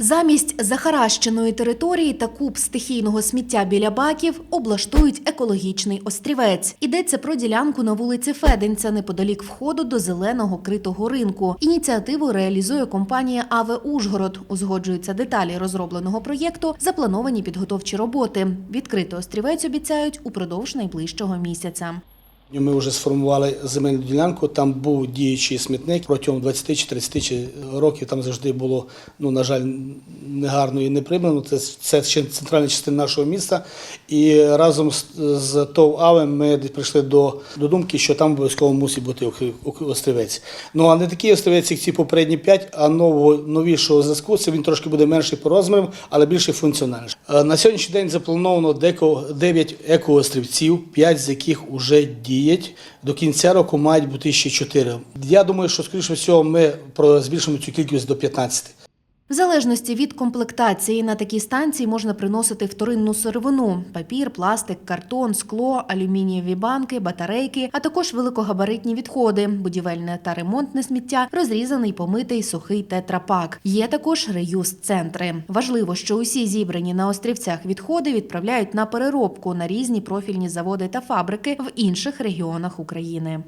Замість захаращеної території та куб стихійного сміття біля баків облаштують екологічний острівець. Йдеться про ділянку на вулиці Феденця неподалік входу до зеленого критого ринку. Ініціативу реалізує компанія Аве Ужгород. Узгоджуються деталі розробленого проєкту, заплановані підготовчі роботи. Відкрити острівець обіцяють упродовж найближчого місяця. Ми вже сформували земельну ділянку. Там був діючий смітник протягом 20 чи 30 чи років. Там завжди було, ну на жаль, негарно і не прибрано. Це, це центральна частина нашого міста. І разом з, з ТОВ АВЕМ ми прийшли до, до думки, що там обов'язково мусить бути острівець. Ну а не такий острівець, як ці попередні п'ять, а нового новішого зв'язку. Це він трошки буде менший по розмірам, але більше функціональний. Е, На сьогоднішній день заплановано деко 9 екоострівців, 5 з яких вже діють. До кінця року мають бути ще 4. Я думаю, що скоріше всього ми збільшимо цю кількість до 15. В залежності від комплектації на такі станції можна приносити вторинну сировину: папір, пластик, картон, скло, алюмінієві банки, батарейки, а також великогабаритні відходи, будівельне та ремонтне сміття, розрізаний, помитий, сухий тетрапак. Є також реюз-центри. Важливо, що усі зібрані на острівцях відходи відправляють на переробку на різні профільні заводи та фабрики в інших регіонах України.